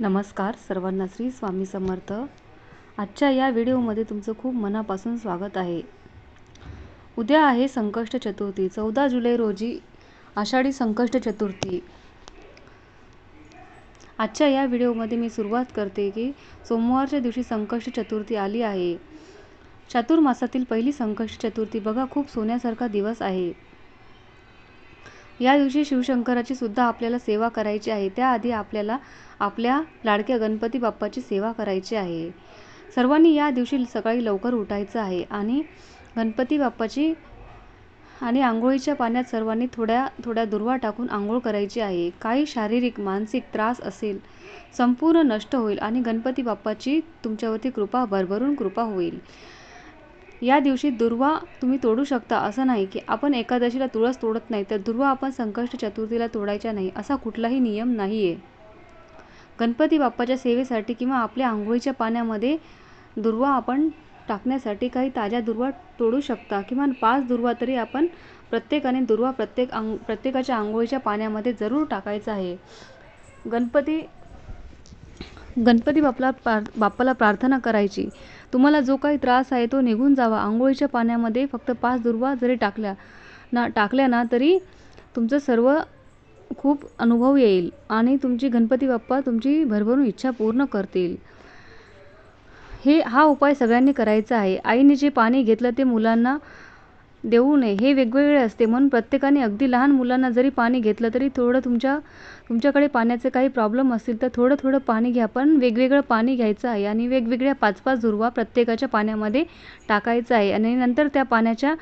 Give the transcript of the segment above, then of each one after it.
नमस्कार सर्वांना श्री स्वामी समर्थ. आजच्या या व्हिडिओमध्ये तुमचं खूप मनापासून स्वागत आहे. उद्या आहे संकष्ट चतुर्थी चौदा जुलै रोजी आषाढी संकष्ट चतुर्थी. आजच्या या व्हिडिओमध्ये मी सुरुवात करते की सोमवारच्या दिवशी संकष्ट चतुर्थी आली आहे. चातुर्मासातील पहिली संकष्ट चतुर्थी बघा खूप सोन्यासारखा दिवस आहे. या दिवशी शिवशंकराची सुद्धा आपल्याला सेवा करायची आहे. त्याआधी आपल्याला आपल्या लाडक्या गणपती बाप्पाची सेवा करायची आहे. सर्वांनी या दिवशी सकाळी लवकर उठायचं आहे आणि गणपती बाप्पाची आणि आंघोळीच्या पाण्यात सर्वांनी थोड्या थोड्या दुर्वा टाकून आंघोळ करायची आहे. काही शारीरिक मानसिक त्रास असेल संपूर्ण नष्ट होईल आणि गणपती बाप्पाची तुमच्यावरती कृपा भरभरून कृपा होईल. या दिवशी दुर्वा तुम्ही तोडू शकता असं नाही की आपण एकादशीला तुळस तोडत नाही तर दुर्वा आपण संकष्ट चतुर्थीला तोडायच्या नाही असा कुठलाही नियम नाही आहे गणपती बाप्पाच्या सेवेसाठी किंवा आपल्या आंघोळीच्या पाण्यामध्ये दुर्वा आपण टाकण्यासाठी काही ताज्या दुर्वा तोडू शकता किमान पाच दुर्वा तरी आपण प्रत्येकाने दुर्वा प्रत्येक आंग प्रत्येकाच्या आंघोळीच्या पाण्यामध्ये जरूर टाकायचं आहे. गणपती गणपती बापला प्रार बाप्पाला प्रार्थना करायची. तुम्हाला जो काही त्रास आहे तो निघून जावा. आंघोळीच्या पाण्यामध्ये फक्त पाच दुर्वा जरी टाकल्या ना टाकल्या ना तरी तुमचं सर्व खूप अनुभव येईल आणि तुमची गणपती बाप्पा तुमची भरभरून इच्छा पूर्ण करतील. हे हा उपाय सगळ्यांनी करायचा आहे. आईने जे पाणी घेतलं ते मुलांना देऊ नये. हे वेगवेगळे असते. म्हणून प्रत्येकाने अगदी लहान मुलांना जरी पाणी घेतलं तरी थोडं तुमच्या तुमच्याकडे पाण्याचे काही प्रॉब्लेम असतील तर थोडं थोडं पाणी घ्या. पण वेगवेगळं पाणी घ्यायचं आहे आणि वेगवेगळ्या पाच पाच दुर्वा प्रत्येकाच्या पाण्यामध्ये टाकायचं आहे. आणि नंतर त्या पाण्याच्या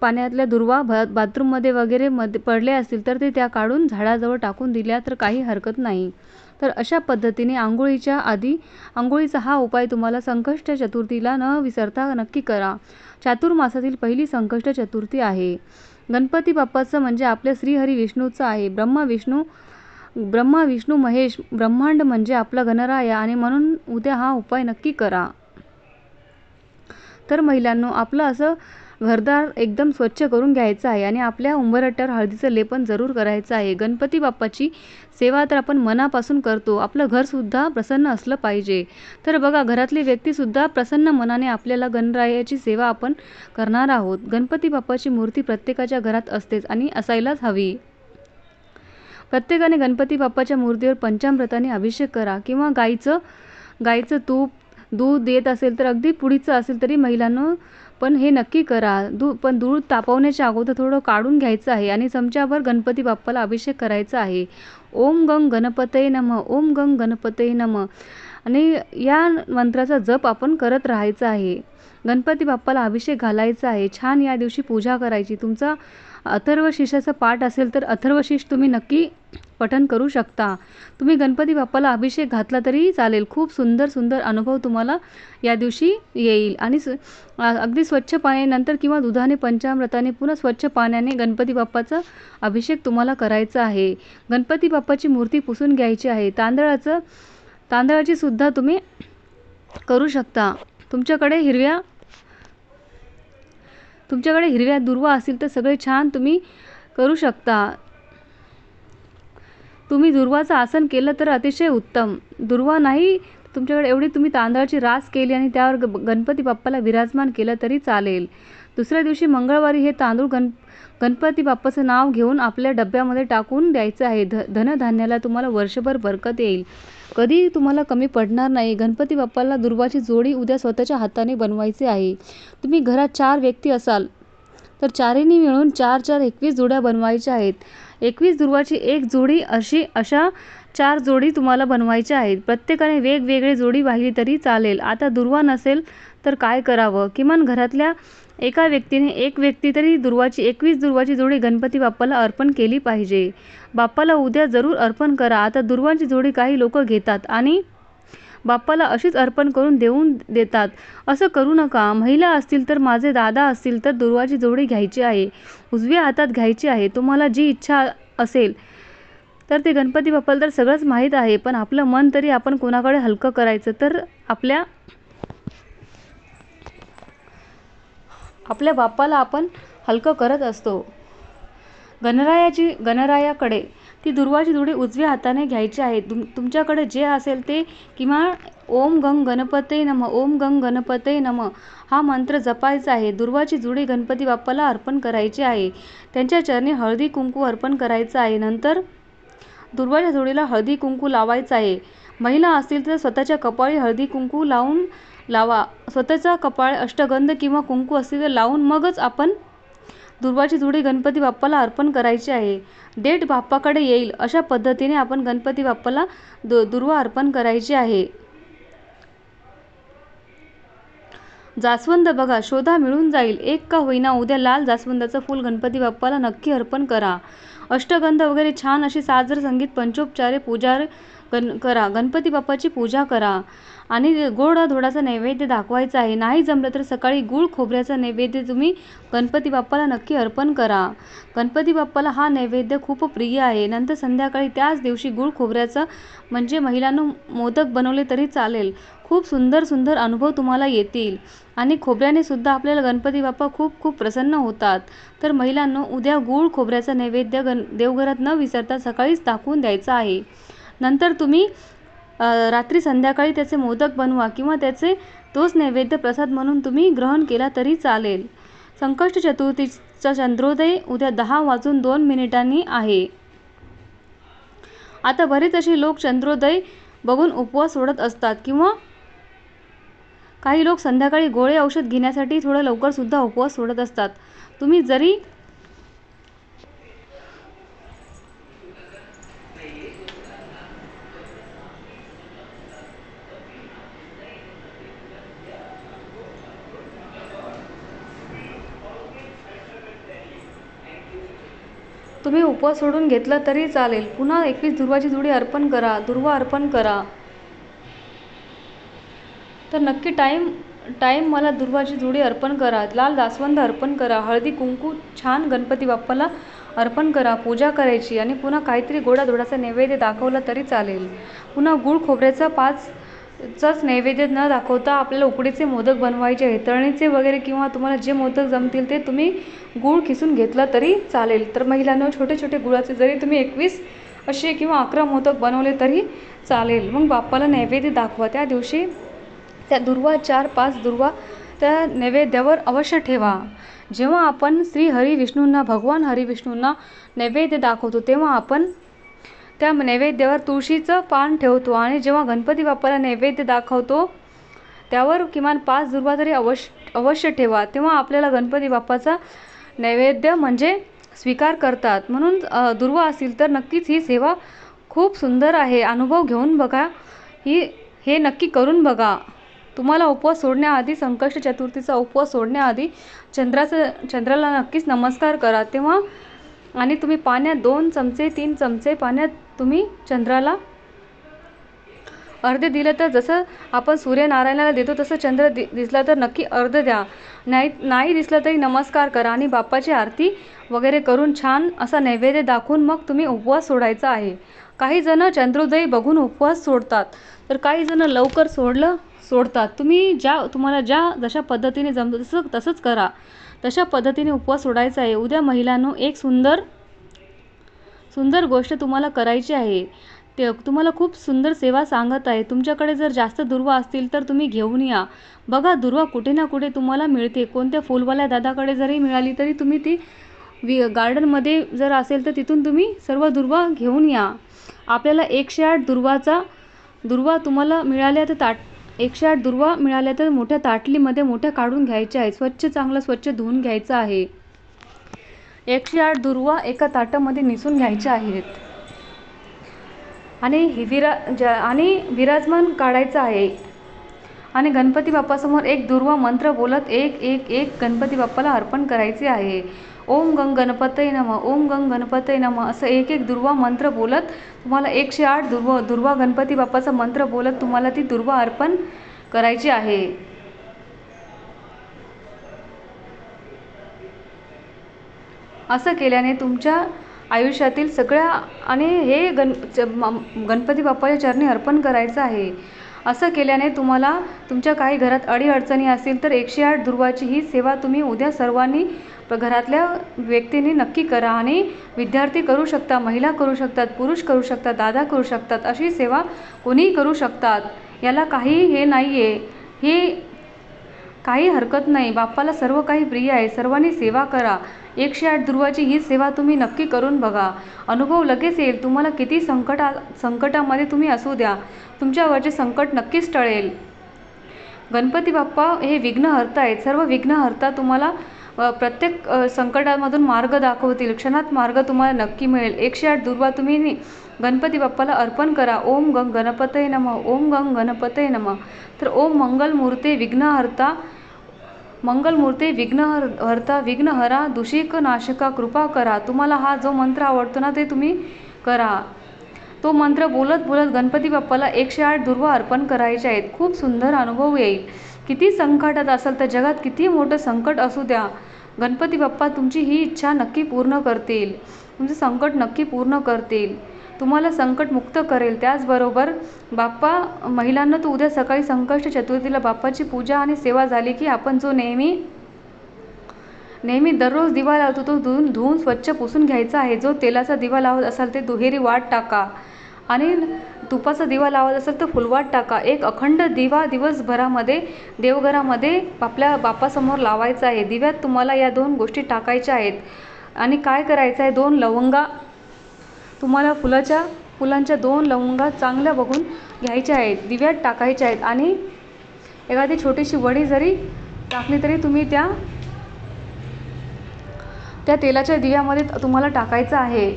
पाण्यातल्या दुर्वा भ बाथरूममध्ये वगैरे मध्ये पडले असतील तर ते त्या काढून झाडाजवळ टाकून दिल्या तर काही हरकत नाही. तर अशा पद्धतीने आंघोळीच्या आधी आंघोळीचा हा उपाय तुम्हाला संकष्ट चतुर्थीला न विसरता नक्की करा. चातुर्मासातील पहिली संकष्ट चतुर्थी आहे. गणपती बाप्पाचं म्हणजे आपल्या श्रीहरी विष्णूचं आहे. ब्रह्मा विष्णू ब्रह्मा विष्णू महेश ब्रह्मांड म्हणजे आपला गणराया आणि म्हणून उद्या हा उपाय नक्की करा. तर महिलांनो आपलं असं घरदार एकदम स्वच्छ करून घ्यायचं आहे आणि आपल्या उंबरट्यावर हळदीचं लेपन जरूर करायचं आहे. गणपती बाप्पाची सेवा तर आपण मनापासून करतो. आपलं घरसुद्धा प्रसन्न असलं पाहिजे. तर बघा घरातली व्यक्तीसुद्धा प्रसन्न मनाने आपल्याला गणरायाची सेवा आपण करणार आहोत. गणपती बाप्पाची मूर्ती प्रत्येकाच्या घरात असतेच आणि असायलाच हवी. प्रत्येकाने गणपती बाप्पाच्या मूर्तीवर पंचामृताने अभिषेक करा. किंवा गाईचं गाईचं तूप दूध देत असेल तर अगदी पुडीचं असेल तरी महिलांना पण हे नक्की करा. दू पण दूध तापवण्याच्या अगोदर थोडं काढून घ्यायचं आहे आणि चमच्याभर गणपती बाप्पाला अभिषेक करायचा आहे. ओम गंग गणपतये नम ओम गंग गणपतये नम. आणि या मंत्राचा जप आपण करत राहायचा आहे. गणपती बाप्पाला अभिषेक घालायचा आहे. छान या दिवशी पूजा करायची. तुमचा अथर्वशीर्षाचा पाठ असेल तर अथर्वशीष तुम्ही नक्की पठन करू शकता. तुम्ही गणपती बाप्पाला अभिषेक घातला तरी चालेल. खूप सुंदर सुंदर अनुभव तुम्हाला या दिवशी येईल. आणि अगदी स्वच्छ पाण्यानंतर किंवा दुधाने पंचामृताने पुन्हा स्वच्छ पाण्याने गणपती बाप्पाचा अभिषेक तुम्हाला करायचा आहे. गणपती बाप्पाची मूर्ती पुसून घ्यायची आहे. तांदळाचं तांदळाची सुद्धा तुम्ही करू शकता. तुमच्याकडे हिरव्या तुमच्याकडे हिरव्या दुर्वा असतील तर सगळे छान तुम्ही करू शकता. तुम्ही दुर्वाचं आसन केलं तर अतिशय उत्तम. दुर्वा नाही तुमच्याकडे एवढी तुम्ही तांदळाची रास केली आणि त्यावर ग गणपती बाप्पाला विराजमान केलं तरी चालेल. दुसऱ्या दिवशी मंगळवारी हे तांदूळ गण गणपती बाप्पाचं नाव घेऊन आपल्या डब्यामध्ये टाकून द्यायचं आहे. ध धनधान्याला तुम्हाला वर्षभर बरकत येईल. कधी तुम्हाला कमी पडणार नाही. गणपती बाप्पाला दुर्वाची जोडी उद्या स्वतःच्या हाताने बनवायची आहे. तुम्ही घरात चार व्यक्ती असाल तर चारींनी मिळून चार चार एकवीस जोड्या बनवायच्या आहेत. एकवीस दुर्वाची एक जोडी अशी अशा चार जोडी तुम्हाला बनवायच्या आहेत. प्रत्येकाने वेगवेगळी जोडी वाहिली तरी चालेल. आता दुर्वा नसेल तर काय करावं? किमान घरातल्या एका व्यक्तीने एक व्यक्ती तरी दुर्वाची एकवीस दुर्वाची जोडी गणपती बाप्पाला अर्पण केली पाहिजे. बाप्पाला उद्या जरूर अर्पण करा. आता दुर्वांची जोडी काही लोक घेतात आणि बाप्पाला अशीच अर्पण करून देऊन देतात. असं करू नका. महिला असतील तर माझे दादा असतील तर दुर्वाची जोडी घ्यायची आहे. उजव्या हातात घ्यायची आहे. तुम्हाला जी इच्छा असेल तर ते गणपती बाप्पाला तर सगळंच माहीत आहे. पण आपलं मन तरी आपण कोणाकडे हलकं करायचं? तर आपल्या आपल्या बाप्पाला आपण हलकं करत असतो. गणरायाची गणरायाकडे ती दुर्वाची जुडी उजव्या हाताने घ्यायची आहे. तुम तुमच्याकडे जे असेल ते किंवा ओम गंग गणपते नम ओम गंग गणपते नम हा मंत्र जपायचा आहे. दुर्वाची जुडी गणपती बाप्पाला अर्पण करायची आहे. त्यांच्या चरणी हळदी कुंकू अर्पण करायचं आहे. नंतर दुर्वाच्या जोडीला हळदी कुंकू लावायचं आहे. महिला असतील तर स्वतःच्या कपाळी हळदी कुंकू लावून लावा. स्वतःचा कपाळ अष्टगंध किंवा कुंकू असतील तर लावून मगच आपण दुर्वाची जुडी गणपती बाप्पाला अर्पण करायची आहे. देठ बाप्पाकडे येईल अशा पद्धतीने आपण गणपती बाप्पाला दु दुर्वा अर्पण करायची आहे. जास्वंद बघा शोधा मिळून जाईल. एक का होईना उद्या लाल जास्वंदाचं फूल गणपती बाप्पाला नक्की अर्पण करा. अष्टगंध वगैरे छान अशी साजर संगीत पंचोपचारे पूजा गण करा. गणपती बाप्पाची पूजा करा. आणि गोड धोडाचा नैवेद्य दाखवायचा आहे. नाही जमलं तर सकाळी गूळ खोबऱ्याचा नैवेद्य तुम्ही गणपती बाप्पाला नक्की अर्पण करा. गणपती बाप्पाला हा नैवेद्य खूप प्रिय आहे. नंतर संध्याकाळी त्याच दिवशी गूळ खोबऱ्याचं म्हणजे महिलांनो मोदक बनवले तरी चालेल. खूप सुंदर सुंदर अनुभव तुम्हाला येतील. आणि खोबऱ्याने सुद्धा आपल्याला गणपती बाप्पा खूप खूप प्रसन्न होतात. तर महिलांना उद्या गूळ खोबऱ्याचा नैवेद्य गण देवघरात न विसरता सकाळीच दाखवून द्यायचा आहे. नंतर तुम्ही रात्री संध्याकाळी त्याचे मोदक बनवा किंवा त्याचे तोच नैवेद्य प्रसाद म्हणून तुम्ही ग्रहण केला तरी चालेल. संकष्ट चतुर्थीचा चंद्रोदय उद्या दहा वाजून दोन मिनिटांनी आहे. आता बरेच असे लोक चंद्रोदय बघून उपवास सोडत असतात किंवा काही लोक संध्याकाळी गोळे औषध घेण्यासाठी थोडं लवकरसुद्धा उपवास सोडत असतात. तुम्ही जरी तुम्ही उपवास सोडून घेतला तरी चालेल. पुन्हा एकवीस दुर्वाची जुडी अर्पण करा. दुर्वा अर्पण करा. तर नक्की टाईम टाईम मला दुर्वाची जुडी अर्पण करा. लाल जास्वंद अर्पण करा. हळदी कुंकू छान गणपती बाप्पाला अर्पण करा. पूजा करायची आणि पुन्हा काहीतरी गोडाधोडाचा नैवेद्य दाखवला तरी चालेल. पुन्हा गूळ खोबऱ्याचा पाच चाच नैवेद्य न दाखवता आपल्याला उकडीचे मोदक बनवायचे आहे तळणीचे वगैरे किंवा तुम्हाला जे मोदक जमतील ते तुम्ही गूळ खिसून घेतला तरी चालेल. तर महिलांना छोटे छोटे गुळाचे जरी तुम्ही एकवीस असे किंवा अकरा मोदक बनवले तरी चालेल. मग बाप्पाला नैवेद्य दाखवा. त्या दिवशी त्या दुर्वा चार पाच दुर्वा त्या नैवेद्यावर अवश्य ठेवा. जेव्हा आपण श्री हरी विष्णूंना भगवान हरी विष्णूंना नैवेद्य दाखवतो तेव्हा आपण त्या नैवेद्यावर तुळशीचं पान ठेवतो आणि जेव्हा गणपती बाप्पाला नैवेद्य दाखवतो त्यावर किमान पाच दुर्वा तरी अवश्य अवश्य ठेवा. तेव्हा आपल्याला गणपती बाप्पाचा नैवेद्य म्हणजे स्वीकार करतात. म्हणून दुर्वा असतील तर नक्कीच ही सेवा खूप सुंदर आहे. अनुभव घेऊन बघा. ही हे नक्की करून बघा. तुम्हाला उपवास सोडण्याआधी संकष्ट चतुर्थीचा उपवास सोडण्याआधी चंद्राचं चंद्राला नक्कीच नमस्कार करा. तेव्हा आणि तुम्ही पाण्यात दोन चमचे तीन चमचे पाण्यात तुम्ही चंद्राला अर्धे दिलं तर जसं आपण सूर्यनारायणाला देतो तसं चंद्र दि दिसला तर नक्की अर्ध द्या. नाही नाही दिसलं तरी नमस्कार करा आणि बाप्पाची आरती वगैरे करून छान असा नैवेद्य दाखवून मग तुम्ही उपवास सोडायचा आहे. काही जण चंद्रोदय बघून उपवास सोडतात. तर काही जण लवकर सोडलं सोडतात. तुम्ही ज्या तुम्हाला ज्या जशा पद्धतीने जमतं तसं तसंच करा. तशा पद्धतीने उपवास सोडायचा आहे. उद्या महिलांनो एक सुंदर सुंदर गोष्ट तुम्हाला करायची आहे. ते तुम्हाला खूप सुंदर सेवा सांगत आहे. तुमच्याकडे जर जास्त दुर्वा असतील तर तुम्ही घेऊन या. बघा दुर्वा कुठे ना कुठे तुम्हाला मिळते. कोणत्या फुलवाल्या दादाकडे जरी मिळाली तरी तुम्ही ती वि गार्डनमध्ये जर असेल तर तिथून तुम्ही सर्व दुर्वा घेऊन या. आपल्याला एकशे आठ दुर्वाचा दुर्वा तुम्हाला मिळाल्या तर ताट एकशे आठ दुर्वा मिळाल्या तर मोठ्या ताटलीमध्ये मोठ्या काढून घ्यायच्या आहे स्वच्छ चांगलं स्वच्छ धुवून घ्यायचं आहे. एकशे आठ दुर्वा एका ताटामध्ये निसून घ्यायच्या आहेत. आणि विरा ज्या आणि विराजमान काढायचं आहे. आणि गणपती बाप्पासमोर एक दुर्वा मंत्र बोलत एक एक एक गणपती बाप्पाला अर्पण करायचे आहे. ओम गंग गणपतय नम ओम गंग गणपतय नम असं एक एक दुर्वा मंत्र बोलत तुम्हाला एकशे आठ दुर्वा दुर्वा गणपती बाप्पाचा मंत्र बोलत तुम्हाला ती दुर्वा अर्पण करायची आहे. असं केल्याने तुमच्या आयुष्यातील सगळ्या आणि हे गण गणपती बाप्पाच्या चरणी अर्पण करायचं आहे. असं केल्याने तुम्हाला तुमच्या काही घरात अडीअडचणी असतील तर एकशे आठ दुर्वाची ही सेवा तुम्ही उद्या सर्वांनी घरातल्या व्यक्तींनी नक्की करा आणि विद्यार्थी करू शकता महिला करू शकतात पुरुष करू शकतात दादा करू शकतात अशी सेवा कोणीही करू शकतात. याला काही हे नाही आहे हे काही हरकत नाही. बाप्पाला सर्व काही प्रिय आहे. सर्वांनी सेवा करा. एकशे आठ दुर्वाची ही सेवा तुम्ही नक्की करून बघा. अनुभव लगेच येईल. तुम्हाला किती संकटा संकटामध्ये तुम्ही असू द्या. तुमच्यावरचे संकट नक्कीच टळेल. गणपती बाप्पा हे विघ्नहर्ता आहेत सर्व विघ्नहर्ता तुम्हाला प्रत्येक संकटामधून मार्ग दाखवतील. क्षणात मार्ग तुम्हाला नक्की मिळेल. एकशे आठ दुर्वा तुम्ही गणपती बाप्पाला अर्पण करा. ओम गंग गणपतय नम. ओम गंग गणपतय नम. तर ओम मंगलमूर्ते विघ्नहर्ता मंगलमूर्ती विघ्नहर हरता विघ्नहरा दूषिक नाशका कृपा करा. तुम्हाला हा जो मंत्र आवडतो ना ते तुम्ही करा. तो मंत्र बोलत बोलत गणपती बाप्पाला एकशे आठ दुर्वा अर्पण करायचे आहेत. खूप सुंदर अनुभव येईल. किती संकटात असाल तर जगात किती मोठं संकट असू द्या. गणपती बाप्पा तुमची ही इच्छा नक्की पूर्ण करतील. तुमचं संकट नक्की पूर्ण करतील. तुम्हाला संकटमुक्त करेल. त्याचबरोबर बाप्पा महिलांना तर उद्या सकाळी संकष्ट चतुर्थीला बाप्पाची पूजा आणि सेवा झाली की आपण जो नेहमी नेहमी दररोज दिवा लावतो तो धुवून धुवून स्वच्छ पुसून घ्यायचा आहे. जो तेलाचा दिवा लावत असाल ते दुहेरी वाट टाका. आणि तुपाचा दिवा लावत असेल तर फुलवाट टाका. एक अखंड दिवा दिवसभरामध्ये देवघरामध्ये आपल्या बाप्पासमोर लावायचा आहे. दिव्यात तुम्हाला या दोन गोष्टी टाकायच्या आहेत. आणि काय करायचं आहे? दोन लवंगा तुम्हाला फुलाच्या फुलांच्या दोन लवंगा चांगल्या बघून घ्यायच्या आहेत दिव्यात टाकायच्या आहेत आणि एखादी छोटीशी वडी जरी टाकली तरी तुम्ही त्या त्या तेलाच्या दिव्यामध्ये तुम्हाला टाकायचं आहे.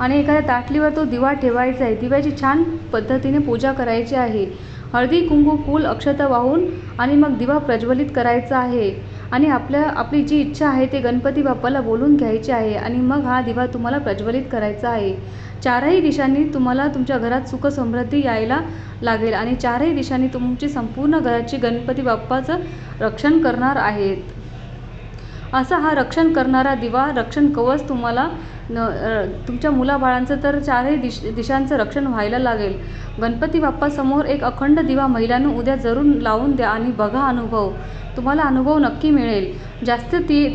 आणि एखाद्या ताटलीवर तो दिवा ठेवायचा आहे. दिव्याची छान पद्धतीने पूजा करायची आहे. हळदी कुंकू फूल अक्षता वाहून आणि मग दिवा प्रज्वलित करायचा आहे. आणि आपल्या आपली जी इच्छा आहे ते गणपती बाप्पाला बोलून घ्यायची आहे आणि मग हा दिवा तुम्हाला प्रज्वलित करायचा आहे. चारही दिशांनी तुम्हाला तुमच्या घरात सुख समृद्धी यायला लागेल आणि चारही दिशांनी तुमची संपूर्ण घराची गणपती बाप्पाचं रक्षण करणार आहेत. असा हा रक्षण करणारा दिवा रक्षण कवच तुम्हाला न तुमच्या मुलाबाळांचं तर चारही दिश दिशांचं रक्षण व्हायला लागेल. गणपती बाप्पासमोर एक अखंड दिवा महिलांनी उद्या जरूर लावून द्या आणि बघा अनुभव. तुम्हाला अनुभव नक्की मिळेल. जास्त ती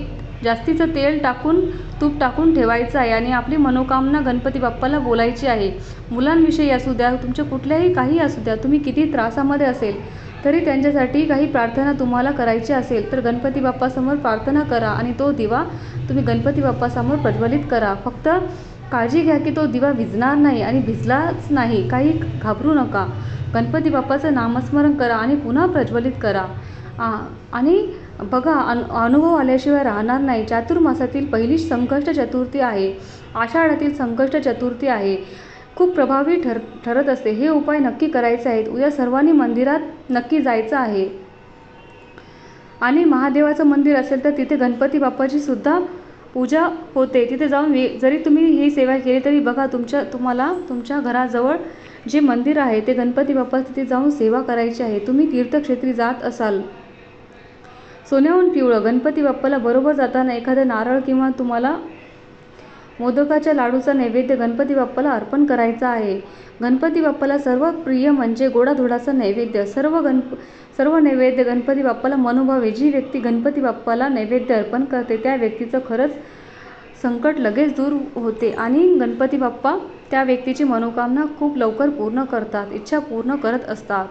जास्तीचं तेल टाकून तूप टाकून ठेवायचं आहे आणि आपली मनोकामना गणपती बाप्पाला बोलायची आहे. मुलांविषयी असू द्या तुमच्या कुठल्याही काही असू द्या तुम्ही किती त्रासामध्ये असेल तरी त्यांच्यासाठी काही प्रार्थना तुम्हाला करायची असेल तर गणपती बाप्पासमोर प्रार्थना करा आणि तो दिवा तुम्ही गणपती बाप्पासमोर प्रज्वलित करा. फक्त काळजी घ्या की तो दिवा विझणार नाही आणि भिजलाच नाही. काही घाबरू नका. गणपती बाप्पाचं नामस्मरण करा आणि पुन्हा प्रज्वलित करा. आणि बघा अन अनुभव आल्याशिवाय राहणार नाही. चातुर्मासातील पहिली संकष्ट चतुर्थी आहे. आषाढातील संकष्ट चतुर्थी आहे. खूप प्रभावी ठर ठरत असते. हे उपाय नक्की करायचे आहेत. उद्या सर्वांनी मंदिरात नक्की जायचं आहे. आणि महादेवाचं मंदिर असेल तर तिथे गणपती बाप्पाची सुद्धा पूजा होते. तिथे जाऊन वे जरी तुम्ही ही सेवा केली तरी बघा तुमच्या तुम्हाला तुमच्या घराजवळ जे मंदिर आहे ते गणपती बाप्पा तिथे जाऊन सेवा करायची आहे. तुम्ही तीर्थक्षेत्री जात असाल. सोन्याहून पिवळं गणपती बाप्पाला बरोबर जाताना एखादं नारळ किंवा तुम्हाला मोदकाच्या लाडूचा नैवेद्य गणपती बाप्पाला अर्पण करायचा आहे. गणपती बाप्पाला सर्व प्रिय म्हणजे गोडाधोडाचा नैवेद्य. सर्व गणप सर्व नैवेद्य गणपती बाप्पाला मनोभावे जी व्यक्ती गणपती बाप्पाला नैवेद्य अर्पण करते. त्या व्यक्तीचं खरंच संकट लगेच दूर होते आणि गणपती बाप्पा त्या व्यक्तीची मनोकामना खूप लवकर पूर्ण करतात इच्छा पूर्ण करत असतात.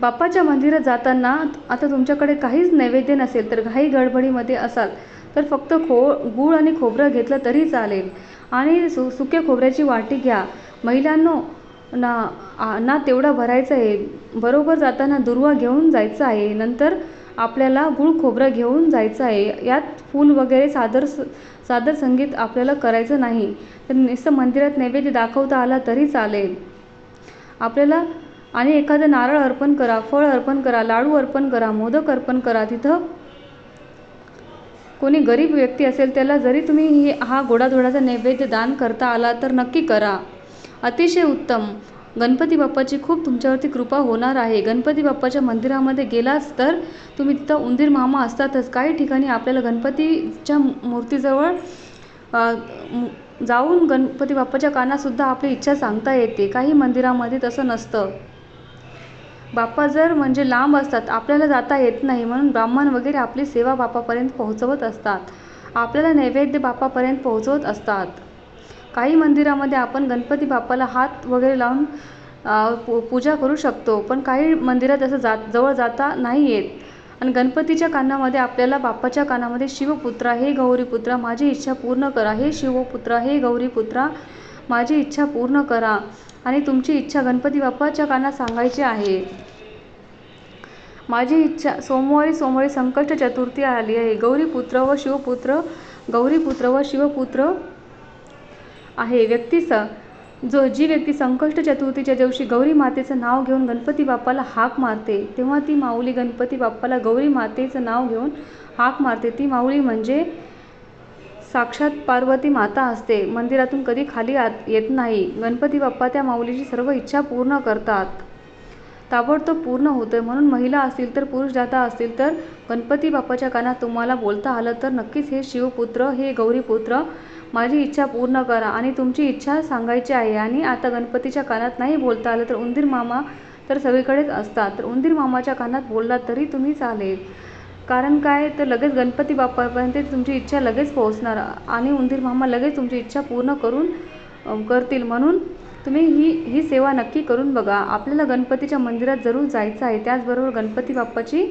बाप्पाच्या मंदिरात जाताना आता तुमच्याकडे काहीच नैवेद्य नसेल तर घाई गडबडीमध्ये असाल. तर फक्त खो गूळ आणि खोबरं घेतलं तरी चालेल. आणि सु सुक्या खोबऱ्याची वाटी घ्या. महिलांनो ना ना तेवढा भरायचं आहे. बरोबर जाताना दुर्वा घेऊन जायचं आहे. नंतर आपल्याला गूळ खोबरं घेऊन जायचं आहे. यात फूल वगैरे सादर सादर संगीत आपल्याला करायचं नाही. तर नुसतं मंदिरात नैवेद्य दाखवता आला तरी चालेल. आपल्याला आणि एखादं नारळ अर्पण करा फळ अर्पण करा लाडू अर्पण करा मोदक अर्पण करा. तिथं कोणी गरीब व्यक्ती असेल त्याला जरी तुम्ही ही हा गोडाधोडाचा नैवेद्य दान करता आला तर नक्की करा. अतिशय उत्तम. गणपती बाप्पाची खूप तुमच्यावरती कृपा होणार आहे. गणपती बाप्पाच्या मंदिरामध्ये गेलाच तर तुम्ही तिथं उंदीर मामा असतातच. काही ठिकाणी आपल्याला गणपतीच्या मूर्तीजवळ जाऊन गणपती बाप्पाच्या कानातसुद्धा आपली इच्छा सांगता येते. काही मंदिरामध्ये तसं नसतं. बाप्पा जर म्हणजे लांब असतात आपल्याला जाता येत नाही म्हणून ब्राह्मण वगैरे आपली सेवा बापापर्यंत पोहोचवत असतात. आपल्याला नैवेद्य बापापर्यंत पोहोचवत असतात. काही मंदिरामध्ये आपण गणपती बाप्पाला हात वगैरे लावून पू पूजा करू शकतो पण काही मंदिरात असं जात जवळ जाता नाही येत. आणि गणपतीच्या कानामध्ये आपल्याला बाप्पाच्या कानामध्ये शिवपुत्रा हे गौरीपुत्रा माझी इच्छा पूर्ण करा. हे शिवपुत्रा हे गौरीपुत्रा माझी इच्छा पूर्ण करा. आणि तुमची इच्छा गणपती बाप्पाच्या कानात सांगायची आहे. माझी इच्छा सोमवारी सोमवारी संकष्ट चतुर्थी आली आहे. गौरीपुत्र व शिवपुत्र गौरीपुत्र व शिवपुत्र आहे. व्यक्तीस जो जी व्यक्ती संकष्ट चतुर्थीच्या दिवशी गौरी मातेचं नाव घेऊन गणपती बाप्पाला हाक मारते तेव्हा ती माऊली गणपती बाप्पाला गौरी मातेचं नाव घेऊन हाक मारते. ती माऊली म्हणजे साक्षात पार्वती माता असते. मंदिरातून कधी खाली आत येत नाही. गणपती बाप्पा त्या माऊलीची सर्व इच्छा पूर्ण करतात. ताबडतोब पूर्ण होतं म्हणून महिला असतील तर पुरुष जाता असतील तर गणपती बाप्पाच्या कानात तुम्हाला बोलता आलं तर नक्कीच हे शिवपुत्र हे गौरीपुत्र माझी इच्छा पूर्ण करा आणि तुमची इच्छा सांगायची आहे आणि आता गणपतीच्या कानात नाही बोलता आलं तर उंदीर मामा तर सगळीकडेच असतात. तर उंदीर मामाच्या कानात बोललात तरी तुम्ही चालेल. कारण काय? तर लगेच गणपती बाप्पापर्यंत तुमची इच्छा लगेच पोहोचणार आणि उंदीर मामा लगेच तुमची इच्छा पूर्ण करून करतील. म्हणून तुम्ही ही ही सेवा नक्की करून बघा. आपल्याला गणपतीच्या मंदिरात जरूर जायचं आहे. त्याचबरोबर गणपती बाप्पाची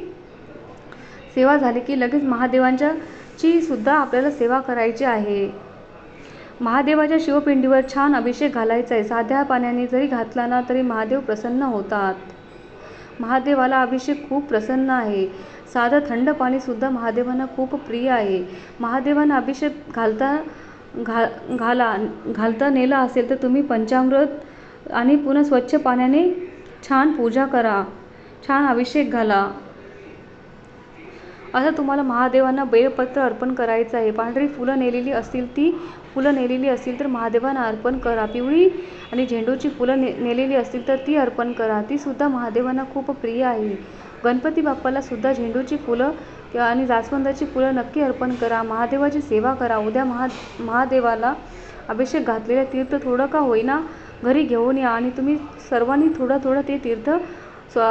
सेवा झाली की लगेच महादेवांच्या ची सुद्धा आपल्याला सेवा करायची आहे. महादेवाच्या शिवपिंडीवर छान अभिषेक घालायचा आहे. साध्या पाण्याने जरी घातला ना तरी महादेव प्रसन्न होतात. महादेवाला अभिषेक खूप प्रसन्न आहे. साधं थंड पाणीसुद्धा महादेवांना खूप प्रिय आहे. महादेवांना अभिषेक घालता घा घाला घालता नेलं असेल तर तुम्ही पंचामृत आणि पुन्हा स्वच्छ पाण्याने छान पूजा करा. छान अभिषेक घाला. आता तुम्हाला महादेवांना बेलपत्र अर्पण करायचं आहे. पांढरी फुलं नेलेली असतील ती फुलं नेलेली असतील तर महादेवांना अर्पण करा. पिवळी आणि झेंडूची फुलं ने नेलेली असतील तर ती अर्पण करा. तीसुद्धा महादेवांना खूप प्रिय आहे. गणपती बाप्पालासुद्धा झेंडूची फुलं आणि जास्वंदाची फुलं नक्की अर्पण करा. महादेवाची सेवा करा. उद्या महा महादेवाला अभिषेक घातलेलं तीर्थ थोडं का होईना घरी घेऊन या आणि तुम्ही सर्वांनी थोडं थोडं ते तीर्थ स्व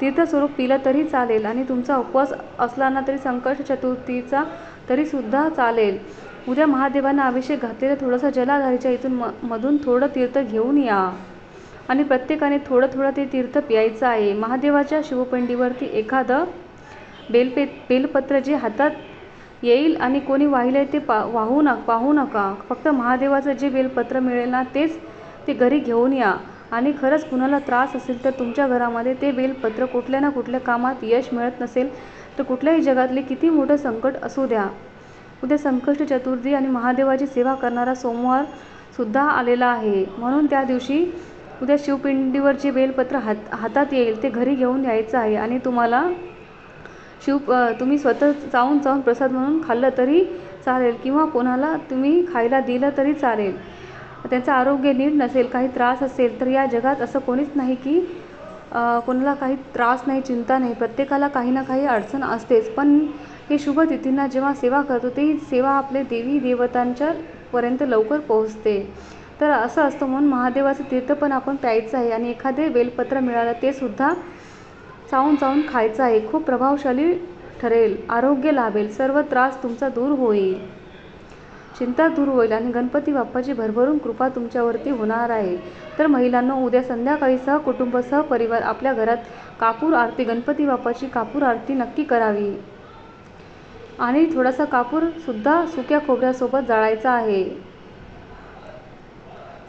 तीर्थस्वरूप पिलं तरी चालेल आणि तुमचा उपवास असला ना तरी संकष्ट चतुर्थीचा तरीसुद्धा चालेल. उद्या महादेवांना अभिषेक घातलेलं थोडंसं जलाधारीच्या इथून म मधून थोडं तीर्थ घेऊन या. आणि प्रत्येकाने थोडं थोडं ते तीर्थ प्यायचं आहे. महादेवाच्या शिवपिंडीवरती एखादं बेलपे बेलपत्र जे हातात येईल आणि कोणी वाहिले ते पा वाहू न पाहू नका. फक्त महादेवाचं जे बेलपत्र मिळेल ना तेच ते घरी घेऊन या. आणि खरंच कुणाला त्रास असेल तर तुमच्या घरामध्ये ते बेलपत्र कुठल्या ना कुठल्या कामात यश मिळत नसेल तर कुठल्याही जगातले किती मोठं संकट असू द्या. उद्या संकष्ट चतुर्थी आणि महादेवाची सेवा करणारा सोमवारसुद्धा आलेला आहे. म्हणून त्या दिवशी उद्या शिवपिंडीवर जे बेलपत्र हात हातात येईल ते घरी घेऊन यायचं आहे. आणि तुम्हाला शिव तुम्ही स्वतः जाऊन जाऊन प्रसाद म्हणून खाल्लं तरी चालेल किंवा कोणाला तुम्ही खायला दिलं तरी चालेल. त्यांचं आरोग्य नीट नसेल काही त्रास असेल तर या जगात असं कोणीच नाही की कोणाला काही त्रास नाही चिंता नाही. प्रत्येकाला काही ना काही अडचण असतेच. पण हे शुभ तिथींना जेव्हा सेवा करतो तेही सेवा आपले देवी देवतांच्या पर्यंत लवकर पोहोचते. तर असं असतं म्हणून महादेवाचं तीर्थ पण आपण प्यायचं आहे आणि एखादे बेलपत्र मिळालं ते सुद्धा चावून चावून खायचं आहे. खूप प्रभावशाली ठरेल आरोग्य लाभेल सर्व त्रास तुमचा दूर होईल. चिंता दूर होईल आणि गणपती बाप्पाची भरभरून कृपा तुमच्यावरती होणार आहे. तर महिलांना उद्या संध्याकाळी सहकुटुंब सहपरिवार आपल्या घरात कापूर आरती गणपती बाप्पाची कापूर आरती नक्की करावी. आणि थोडासा कापूरसुद्धा सुक्या खोबऱ्यासोबत जाळायचा आहे.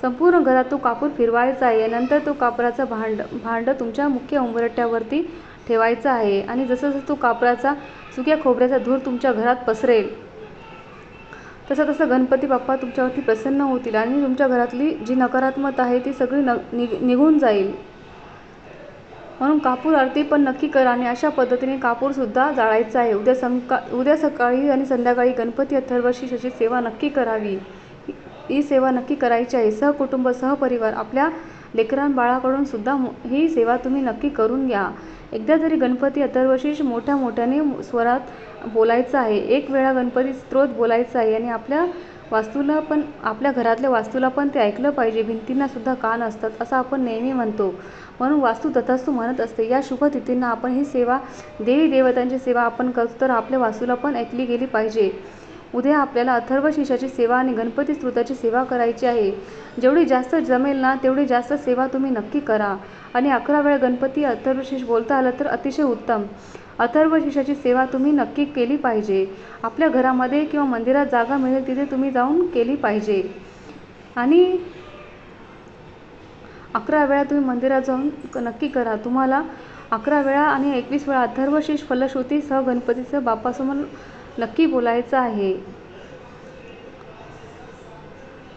संपूर्ण घरात तो कापूर फिरवायचा आहे. नंतर तो कापराचं भांड भांडं तुमच्या मुख्य उंबरठ्यावरती ठेवायचा आहे आणि जसं जसं तो कापराचा सुक्या खोबऱ्याचा धूर तुमच्या घरात पसरेल तसं तसं गणपती बाप्पा तुमच्यावरती प्रसन्न होतील आणि तुमच्या घरातली जी नकारात्मकता आहे ती सगळी न निघ निघून जाईल. म्हणून कापूर आरती पण नक्की करा आणि अशा पद्धतीने कापूरसुद्धा जाळायचा आहे. उद्या संका उद्या सकाळी आणि संध्याकाळी गणपती अथर्वशीषाची सेवा नक्की करावी. ही सेवा नक्की करायची आहे. सहकुटुंब सहपरिवार आपल्या लेकरांबाळाकडून सुद्धा ही सेवा तुम्ही नक्की करून घ्या. एकदा तरी गणपती अथर्वशीष मोठ्या मोठ्याने स्वरात बोलायचं आहे एक वेळा गणपती स्त्रोत बोलायचं आहे आणि आपल्या वास्तूला पण आपल्या घरातल्या वास्तूला पण ते ऐकलं पाहिजे भिंतींना सुद्धा कान असतात असं आपण नेहमी म्हणतो. म्हणून वास्तू तथास्तू म्हणत असते. या शुभ तिथींना आपण ही सेवा देवी देवतांची सेवा आपण करतो तर आपल्या वास्तूला पण ऐकली गेली पाहिजे. उद्या आपल्याला अथर्व शीर्षाची सेवा आणि गणपती स्तोत्राची सेवा करायची आहे. जेवढी जास्त जमेल ना तेवढी जास्त सेवा तुम्ही नक्की करा. आणि अकरा वेळा गणपती अथर्वशीष बोलता आलं तर अतिशय उत्तम. अथर्वशीर्षाची सेवा तुम्ही नक्की केली पाहिजे. आपल्या घरामध्ये किंवा मंदिरात जागा मिळेल तिथे तुम्ही जाऊन केली पाहिजे. आणि अकरा वेळा तुम्ही मंदिरात जाऊन क- नक्की करा. तुम्हाला अकरा वेळा आणि एकवीस वेळा अथर्वशीष फलश्रुतीसह गणपतीचं बाप्पासमोर नक्की बोलायचं आहे.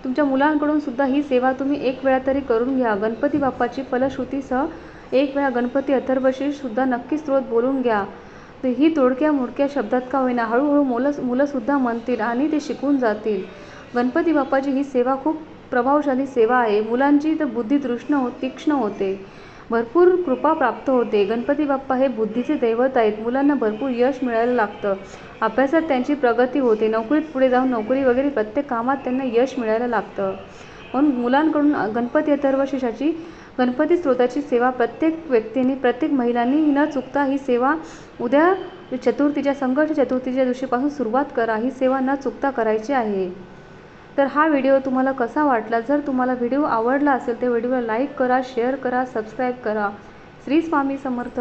तुमच्या मुलांकडून सुद्धा ही सेवा तुम्ही एक वेळा तरी करून घ्या. गणपती बाप्पाची फलश्रुतीसह एक वेळा गणपती अथर्वशीर्ष सुद्धा नक्की स्त्रोत बोलून घ्या. तर ही तोडक्या मोडक्या शब्दात का होईना हळूहळू मुलं मुलंसुद्धा म्हणतील आणि ते शिकून जातील. गणपती बाप्पाची ही सेवा खूप प्रभावशाली सेवा आहे. मुलांची तर बुद्धी तृष्ण हो तीक्ष्ण होते. भरपूर कृपा प्राप्त होते. गणपती बाप्पा हे बुद्धीचे दैवत आहेत. मुलांना भरपूर यश मिळायला लागतं. अभ्यासात त्यांची प्रगती होते. नोकरीत पुढे जाऊन नोकरी वगैरे प्रत्येक कामात त्यांना यश मिळायला लागतं. म्हणून मुलांकडून गणपती अथर्वशेषाची गणपती स्त्रोताची सेवा प्रत्येक व्यक्तीने प्रत्येक महिलांनी न चुकता ही सेवा उद्या चतुर्थीच्या संकट चतुर्थीच्या दिवशीपासून सुरुवात करा. ही सेवा न चुकता करायची आहे. तर हा व्हिडिओ तुम्हाला कसा वाटला? जर तुम्हाला व्हिडिओ आवडला असेल तर व्हिडिओला लाईक करा शेअर करा सबस्क्राईब करा. श्री स्वामी समर्थ.